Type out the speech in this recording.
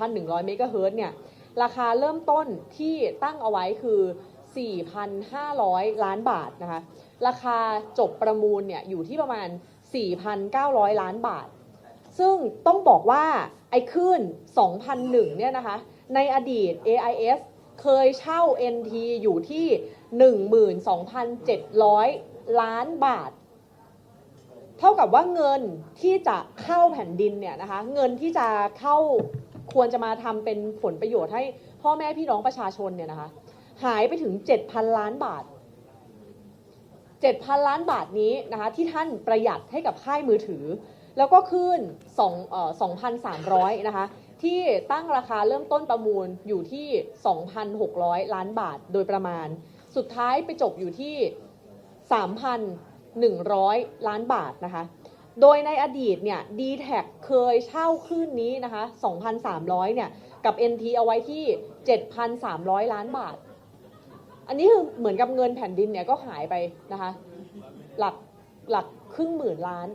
2,100 เมกะเฮิรตซ์เนี่ย ราคาเริ่มต้นที่ตั้งเอาไว้คือ 4,500 ล้านบาทนะคะ ราคาจบประมูลเนี่ยอยู่ที่ประมาณ 4,900 ล้านบาท ซึ่งต้องบอกว่าไอ้คลื่น2001 เนี่ยนะคะ ในอดีต AIS เคยเช่า NT อยู่ที่ 12,700 ล้านบาท เท่ากับว่าเงินที่จะเข้าแผ่นดินเนี่ยนะคะ เงินที่จะเข้า ควรจะมาทำเป็นผลประโยชน์ให้พ่อแม่พี่น้องประชาชนเนี่ยนะคะ หายไปถึง7,000ล้านบาท7,000ล้านบาทนี้นะคะ ที่ท่านประหยัดให้กับค่ายมือถือ แล้วก็ขึ้น2เอ่อ2,300นะคะ ที่ตั้งราคาเริ่มต้นประมูลอยู่ที่ 2,600 ล้านบาทโดยประมาณ สุดท้ายไปจบอยู่ที่ 3,100 ล้านบาทนะคะ โดยในอดีตเนี่ย d t แทเคยเช่าคลื่นนี้นะคะ 2,300 เนี่ย กับ NT เอาไว้ที่ 7,300 ล้านบาท อันนี้คือเหมือนกับเงินแผ่นดินเนี่ยก็หายไปนะคะ หลักหลักครึ่งหมื่นล้าน